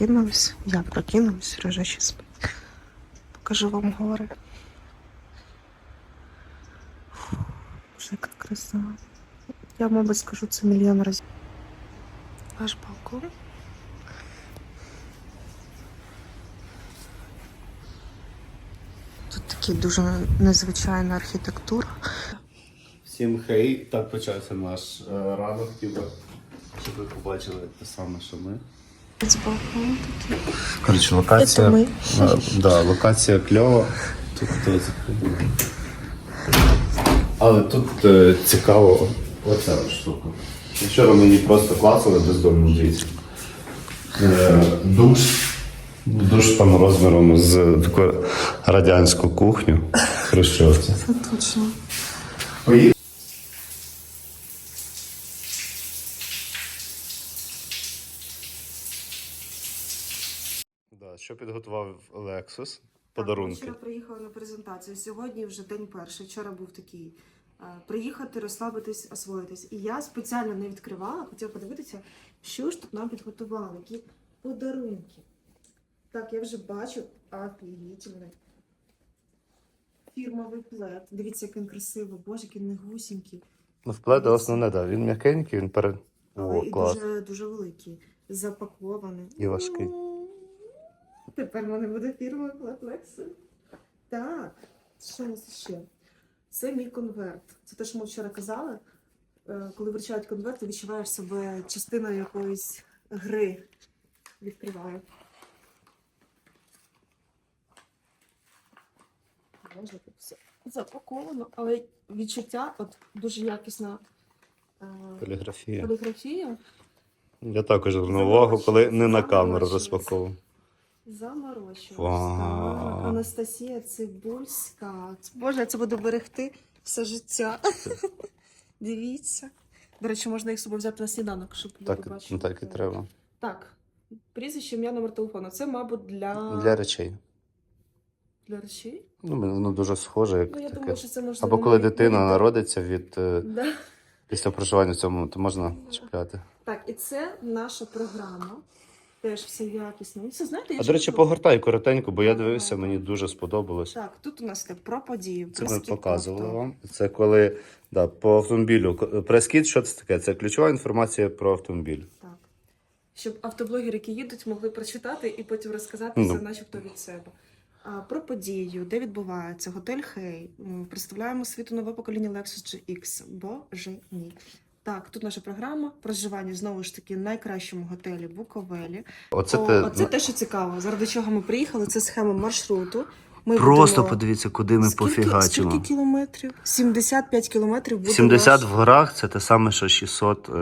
прокинулись. Я прокинулась, Режа ще спить. Покажу вам гори. Фу, яка краса. Я, мабуть, скажу це мільйон разів. Ваш балкон. Тут такі дуже незвичайна архітектура. Всім хей, так почався наш е, ранок, щоб ви побачили те саме, що ми. З балкон такий. Коротше, локація. Ми. е, да, локація кльова. Тут хто закрив. Але тут е, цікаво оця от штука. Вчора мені просто клацали бездомно дивіться. Е, душ. Душ там розміром з таку радянську кухню в Це точно. Поїхали. Що підготував Lexus? Подарунки. Вчора приїхала на презентацію. Сьогодні вже день перший. Вчора був такий. е, Приїхати, розслабитись, освоїтись. І я спеціально не відкривала, хотіла подивитися, що ж тут нам підготували, які подарунки. Так, я вже бачу офігітельний фірмовий плед. Дивіться, як він красивий, боже, який не гусінький. Ну, вплет основне, да. Він м'якенький, він перед. Але О, і клас. дуже, дуже великий. Запакований. І важкий. Тепер в мене буде фірма Лексу. Так, що у нас ще? Це мій конверт. Це те, що ми вчора казали. Е, Коли вручають конверт, ти відчуваєш себе частиною якоїсь гри. Відкриваю. Боже, тут все запаковано, але відчуття от дуже якісна е, Поліграфія. поліграфія. Я також звернув увагу, коли не на камеру розпаковував. Заморочилась. Так. Анастасія Цибульська. Боже, я це буду берегти все життя. Дивіться. До речі, можна їх з собою взяти на сніданок, щоб люди Так, бачили. так і треба. Так. Прізвище, ім'я, номер телефону. Це, мабуть, для, Для речей. для речей. Ну, воно дуже схоже, як Ну, я таке. думаю, що це можливо. Або коли навіть дитина народиться від е, Да. після проживання в цьому, то можна чіпляти. Так, і це наша програма. Теж все якісно. Ну, Це знаєте, я А до речі, чула- погортай коротенько, бо я дивився, мені дуже сподобалось. Так, тут у нас так про подію. Це ми прес-кіт показували авто. вам. Це коли да, по автомобілю. Прес-кіт, що це таке? Це ключова інформація про автомобіль. Так. Щоб автоблогери, які їдуть, могли прочитати і потім розказати Ну. все, начебто від себе. А, про подію, де відбувається готель Хей. М, Представляємо світу нове покоління Lexus GX. Боже мій. Так, тут наша програма проживання знову ж таки в найкращому готелі Буковелі. Оце О, те. оце те, що цікаво. Заради чого ми приїхали, це схема маршруту. Ми Просто будемо- подивіться, куди ми скільки, пофігачимо. скільки кілометрів? 75 кілометрів буде 70 наш в горах це те саме, що 600 е,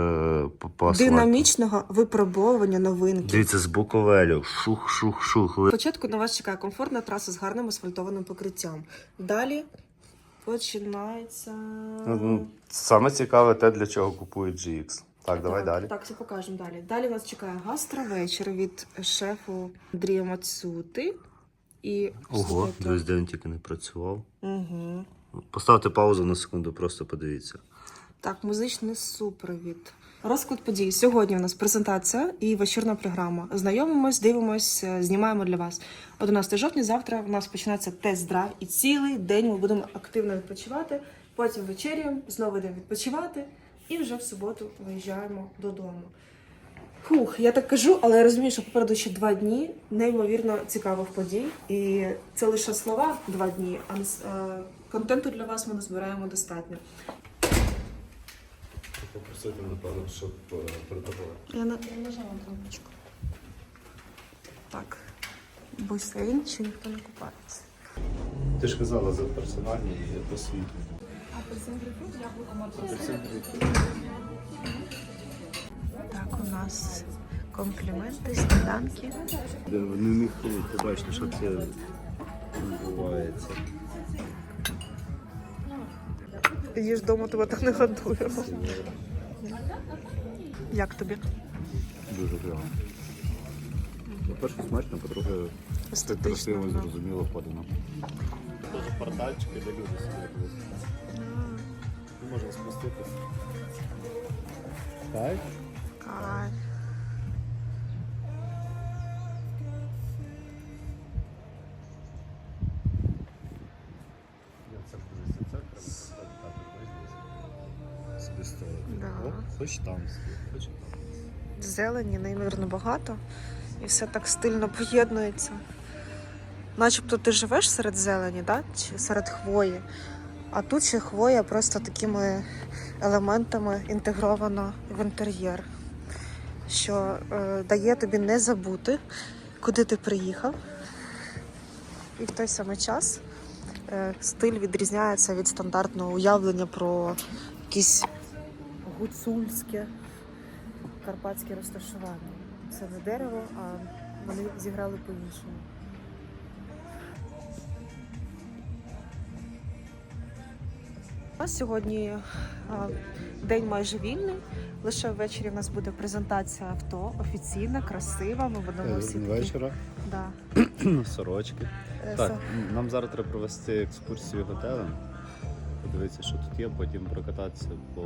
по, по асфальту. динамічного випробовування новинки. Дивіться, з Буковелю. Шух, шух, шух. Спочатку на вас чекає комфортна траса з гарним асфальтованим покриттям. Далі починається. Ну, Саме цікаве те, для чого купують GX. Так, давай далі. Так, це покажемо далі. Далі нас чекає гастровечір від шефу Андрія Мацути. І Ого, дивись, день тільки не працював. Угу. Поставте паузу на секунду, просто подивіться. Так, музичний супровід. Розклад подій. Сьогодні у нас презентація і вечірна програма. Знайомимось, дивимось, е, знімаємо для вас. 11 жовтня. Завтра у нас починається тест-драйв, і цілий день ми будемо активно відпочивати. Потім вечеряємо, знову йдемо відпочивати, і вже в суботу виїжджаємо додому. Фух, я так кажу, але я розумію, що попереду ще два дні неймовірно цікавих подій. І це лише слова два дні, а е, контенту для вас ми назбираємо достатньо. Попросити, напевно, щоб е, передавали. Я, на... я нажала кнопочку. Так. Басейн, чи ніхто не купається. Ти ж казала за персональні і освітні. Так, у нас компліменти, сніданки. Не міг побачити, що це відбувається. Їж вдома тебе так не годуємо. Як тобі? Дуже прямо. По-перше, смачно, по-друге, красиво, да. зрозуміло подано. Дуже портальчики, де люди сидять. Ми можемо спуститися. Кайф. Кайф. Хоч там, хоч Зелені, неймовірно багато. І все так стильно поєднується. Начебто ти живеш серед зелені, да? чи серед хвої. А тут ще хвоя просто такими елементами інтегрована в інтер'єр, що е, дає тобі не забути, куди ти приїхав. І в той самий час е, стиль відрізняється від стандартного уявлення про якісь гуцульське карпатське розташування. Це не дерево, а вони зіграли по-іншому. У нас сьогодні день майже вільний. Лише ввечері в нас буде презентація авто, офіційна, красива. Ми будемо всі такі. вечора. Да. Сорочки. Е, Так, со- нам зараз треба провести екскурсію готелем. Подивитися, що тут є, потім прокататися по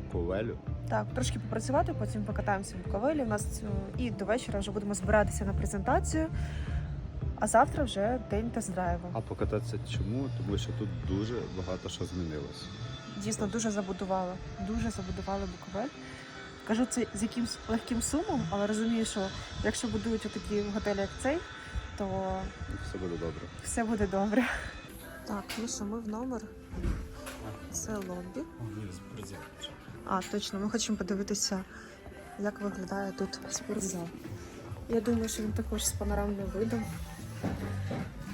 Буковелю. Так, трошки попрацювати, потім покатаємося в Буковелі. У нас е, і до вечора вже будемо збиратися на презентацію. А завтра вже день тест-драйву. А покататися чому? Тому що тут дуже багато що змінилося. Дійсно дуже забудували. Дуже забудували Буковель. Кажу це з якимсь легким сумом, але розумію, що якщо будують отакі готелі, як цей, то Все буде добре. все буде добре. Так, ну що, ми в номер. Це лобі. А, точно, ми хочемо подивитися, як виглядає тут спортзал. Я думаю, що він також з панорамним видом.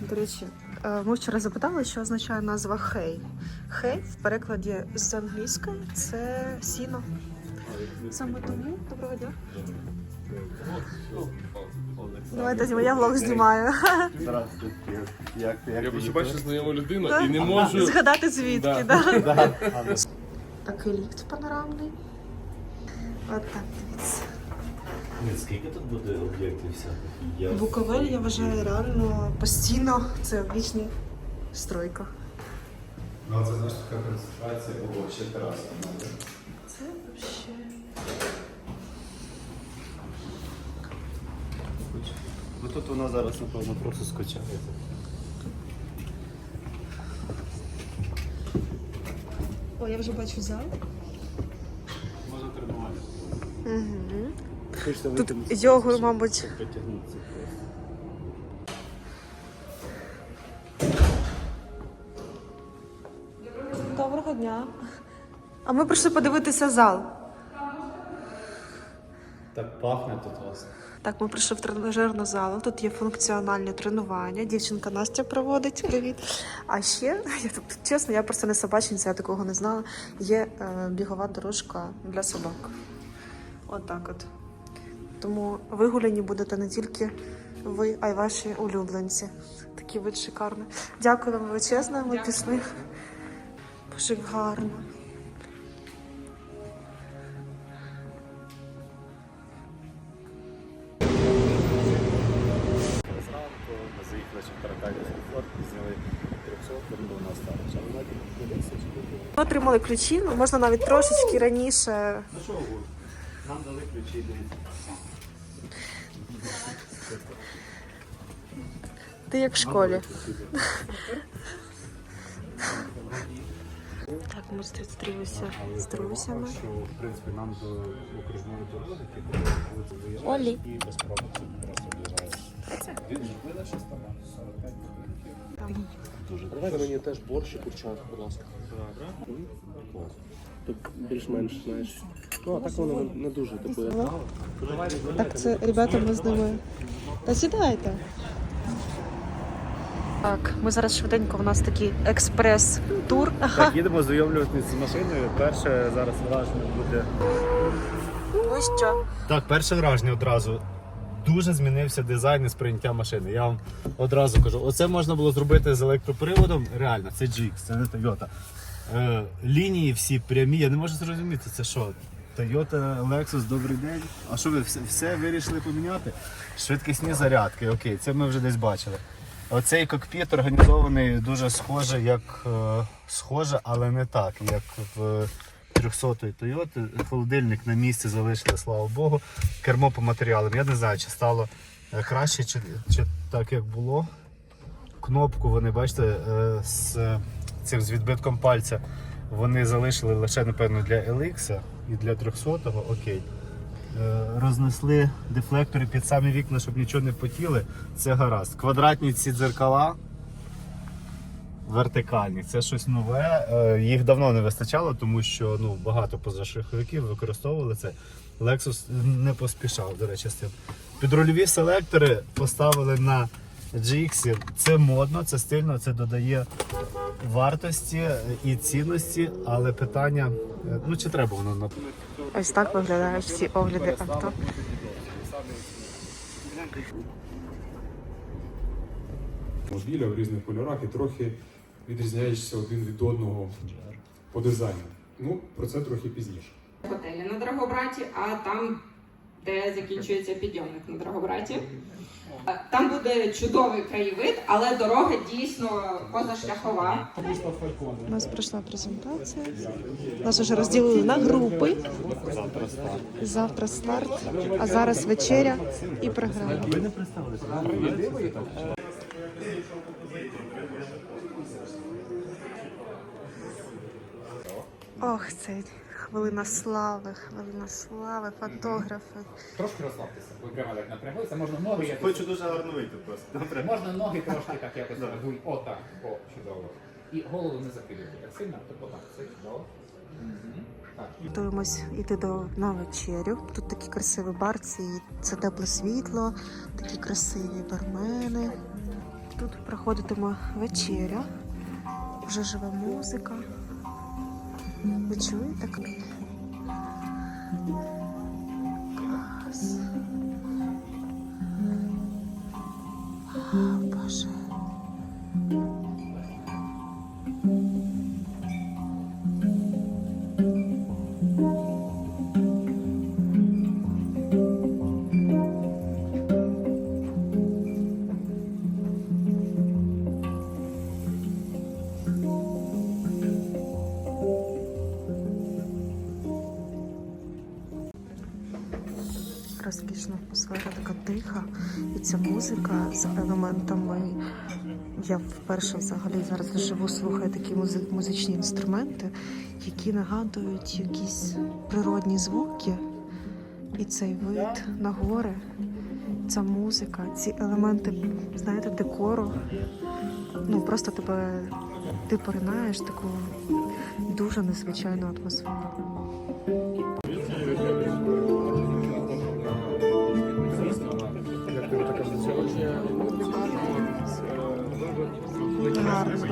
До речі, е, ми вчора запитали, що означає назва хей. Хей в перекладі з англійської це сіно. Саме тому доброго дня. Давайте знімемо, я влог знімаю. Здравствуйте. Як? Як Я бачу знайому людину і не можу. Згадати звідки, Да. да. Такий ліфт панорамний. От так дивіться. Ні, скільки тут буде об'єктів всяких? Буковель, я вважаю, реально постійно це вічна стройка. Ну, це знаєш така концентрація, о, ще тераса. Це ще. Ну тут вона зараз, напевно, просто скочається. Я вже бачу зал. Можна тренувати. Угу. Тут йогою, мабуть. Доброго дня. А ми прийшли подивитися зал. Так пахне тут власне. Так, ми прийшли в тренажерну залу. Тут є функціональні тренування. Дівчинка Настя проводить. Привіт. А ще, я тут чесно, я просто не собачниця, я такого не знала. Є е, бігова дорожка для собак. От так от. Тому вигуляні будете не тільки ви, а й ваші улюбленці. Такий вид шикарний. Дякую вам величезно. Ми пішли. Боже, гарно. Ми заїхали ще в зняли 300, тому до нас. Але навіть не 10 Ми отримали ключі, ну, можна навіть трошечки раніше. Ну що, нам дали ключі, дивіться. Ти як в школі. Так, ми зустрілися з друзями. Що, в принципі, нам до окружної дороги, вулиця виїжджає Олі. і без пробок там 45 Давайте мені теж борщ і курчак, будь ласка. Тут більш-менш, знаєш. Ну, а так воно не дуже типу. Так, це ребята, ми з ними. Та сідайте. Так, ми зараз швиденько, у нас такий експрес-тур. Так, їдемо знайомлюватися з машиною. Перше зараз враження буде. Ну що? Так, перше враження одразу. Дуже змінився дизайн і сприйняття машини. Я вам одразу кажу, оце можна було зробити з електроприводом. Реально, це GX, це не Toyota. Е, лінії всі прямі. Я не можу зрозуміти, це що? Toyota, Lexus, добрий день. А що ви все, все вирішили поміняти? Швидкісні зарядки, окей, це ми вже десь бачили. Оцей кокпіт організований дуже схоже, як е, схоже, але не так, як в 300-ї Toyota. Холодильник на місці залишили, слава Богу. Кермо по матеріалам. Я не знаю, чи стало е, краще, чи, чи так як було. Кнопку вони, бачите, е, з цим з відбитком пальця Вони залишили лише, напевно, для LX і для 300-го, окей. Е, Рознесли дефлектори під самі вікна, щоб нічого не потіли. Це гаразд. Квадратні ці дзеркала вертикальні. Це щось нове. Е, Їх давно не вистачало, тому що ну, багато позашляховиків використовували це. Lexus не поспішав, до речі, з цим. Підрульові селектори поставили на GX. Це модно, це стильно, це додає вартості і цінності, але питання, е, ну чи треба воно на Ось так виглядають всі огляди авто. автомобіля в різних кольорах і трохи відрізняєшся один від одного по дизайну. Ну, про це трохи пізніше. готелі на Драгобраті, а там, де закінчується підйомник на Драгобраті. Там буде чудовий краєвид, але дорога дійсно позашляхова. У нас пройшла презентація. Нас вже розділили на групи. Завтра старт, а зараз вечеря і програма. Ох, це хвилина слави, хвилина слави, фотографи. Трошки розслабтеся, ви прямо так напряглися, можна ноги якось. Хочу дуже гарно вийти просто. Можна ноги трошки так якось розгуль. О, так, о, чудово. І голову не закидайте так сильно, тобто так, все чудово. Готуємось йти до на вечерю. Тут такі красиві барці, це тепле світло, такі красиві бармени. Тут проходитиме вечеря, вже жива музика. Ви чуєте? Клас. З елементами. Я вперше взагалі зараз вживу слухаю такі музи- музичні інструменти, які нагадують якісь природні звуки. І цей вид на гори, ця музика, ці елементи, знаєте, декору. Ну просто тебе ти поринаєш таку дуже незвичайну атмосферу.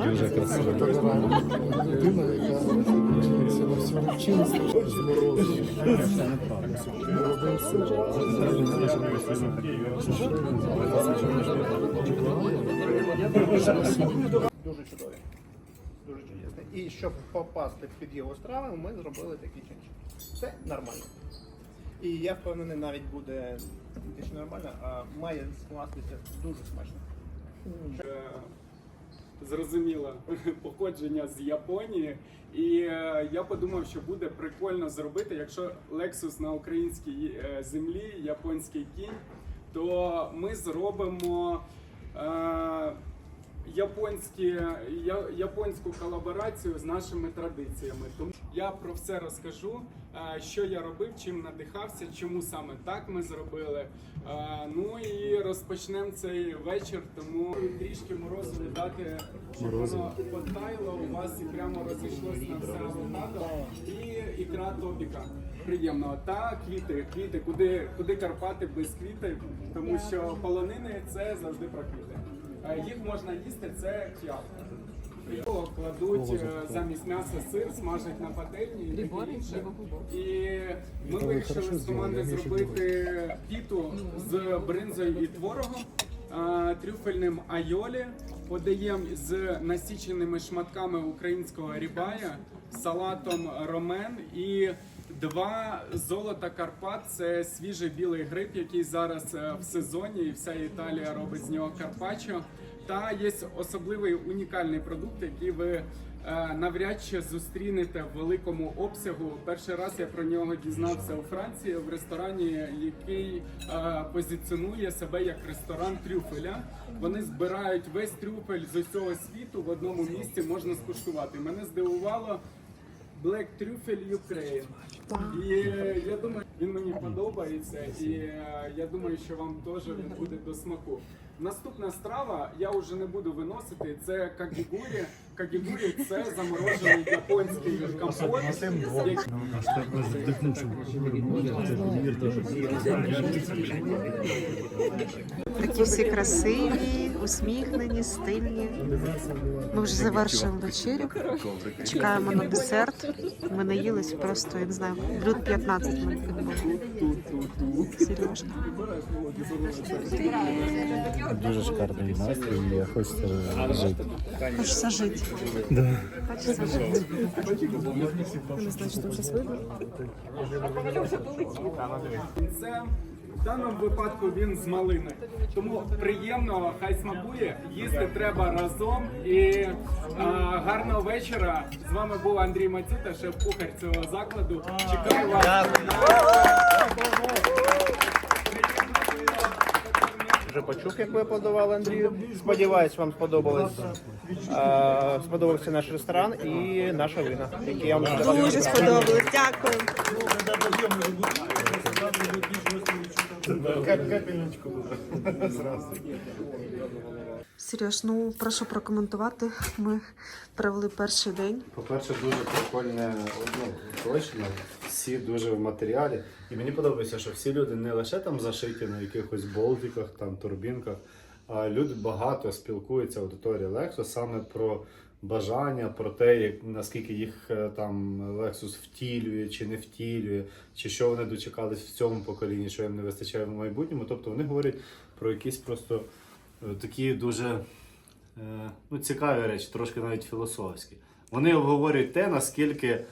Дуже красиво. Людина, яка вчиться на всьому вчилася, з морозу. Дуже чудові. Дуже чудесні. І щоб попасти під його страви, ми зробили такий чинчик. Це нормально. І я впевнений, навіть буде не те, що нормально, а має скластися дуже смачно. Зрозуміло походження з Японії. І е, я подумав, що буде прикольно зробити, якщо Lexus на українській е, землі, японський кінь, то ми зробимо е, японські, я, японську колаборацію з нашими традиціями. Я про все розкажу, е, що я робив, чим надихався, чому саме так ми зробили. Е, Ну і розпочнемо цей вечір, тому трішки морозу дати, щоб воно потайло у вас і прямо розійшлося на все авокадо і ікра топіка. Приємного та квіти, квіти, куди, куди Карпати без квіти, тому що полонини це завжди про квіти. Їх можна їсти, це. Його кладуть е, замість м'яса сир, смажать на пательні і таке інше. І ми вирішили з команди зробити піту з бринзою і творогом, е, трюфельним айолі, подаємо з насіченими шматками українського рібая, салатом ромен і два золота Карпат. Це свіжий білий гриб, який зараз е, в сезоні, і вся Італія робить з нього карпаччо. Та є особливий унікальний продукт, який ви е, навряд чи зустрінете в великому обсягу. Перший раз я про нього дізнався у Франції в ресторані, який е, позиціонує себе як ресторан трюфеля. Вони збирають весь трюфель з усього світу в одному місці можна скуштувати. Мене здивувало. Black Truffle Ukraine. І е, я думаю, він мені подобається, і е, я думаю, що вам теж він буде до смаку. Наступна страва я вже не буду виносити. Це кагігурі. Кагігурі це заморожений японський компот. Такі всі красиві, усміхнені, стильні. Ми вже завершуємо вечерю. Чекаємо на десерт. Ми наїлись просто, я не знаю, блюд 15 ми відбули. Дуже шикарний настрій, я хочеться жити. Хочеться жити. Да. Хочеться жити. Не знаю, що там щось. Це в даному випадку він з малини. Тому приємно, хай смакує. Їсти треба разом. І е, гарного вечора. З вами був Андрій Матюта, шеф-кухар цього закладу. Чекаю вас. Вже почув, як ви подавали Андрію. Сподіваюсь, вам сподобалось. е, сподобався наш ресторан і наша вина, які я вам Дуже сподобалось. Дякую. Капельничку. Сереж, ну прошу прокоментувати. Ми провели перший день. По-перше, дуже прикольне ну, оточення, всі дуже в матеріалі. І мені подобається, що всі люди не лише там зашиті на якихось болтиках, там турбінках, а люди багато спілкуються в аудиторії Lexus саме про бажання, про те, як, наскільки їх е, там Lexus втілює чи не втілює, чи що вони дочекались в цьому поколінні, що їм не вистачає в майбутньому. Тобто вони говорять про якісь просто такі дуже е, ну, цікаві речі, трошки навіть філософські. Вони обговорюють те, наскільки е,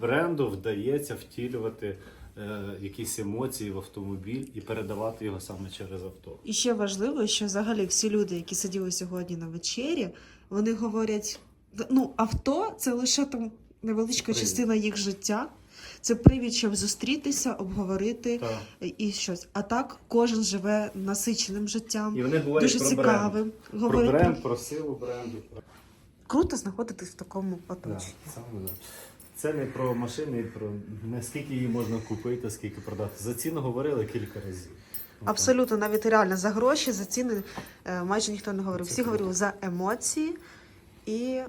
бренду вдається втілювати е, якісь емоції в автомобіль і передавати його саме через авто. І ще важливо, що взагалі всі люди, які сиділи сьогодні на вечері, вони говорять: ну, авто це лише там невеличка частина їх життя. Це привід, щоб зустрітися, обговорити Так. і щось. А так кожен живе насиченим життям, І вони говорять дуже про цікавим. бренд. Про Говорять бренд, про силу бренду. Круто знаходитись в такому Да, оточенні. саме так. Це не про машини, і про наскільки її можна купити, скільки продати. За ціну говорили кілька разів. Ну, Абсолютно, навіть реально за гроші, за ціни е, майже ніхто не говорив. Це Всі круто. говорили за емоції і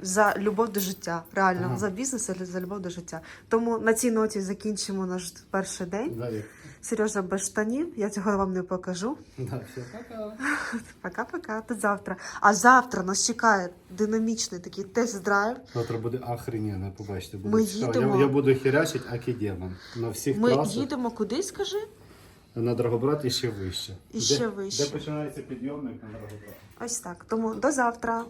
за любов до життя. Реально, Ага. за бізнес і за любов до життя. Тому на цій ноті закінчимо наш перший день. Далі. Сережа без штанів, я цього вам не покажу. Да, все. Пока-пока, до завтра. А завтра нас чекає динамічний такий тест-драйв. Завтра буде охрененно, побачите. Буде Ми їдемо. Я, я буду хірячить акі демон. На всіх Ми трасах. їдемо куди, скажи? На Драгобрат і ще вище. І ще де, вище. Де починається підйомник на Драгобрат? Ось так. Тому до завтра.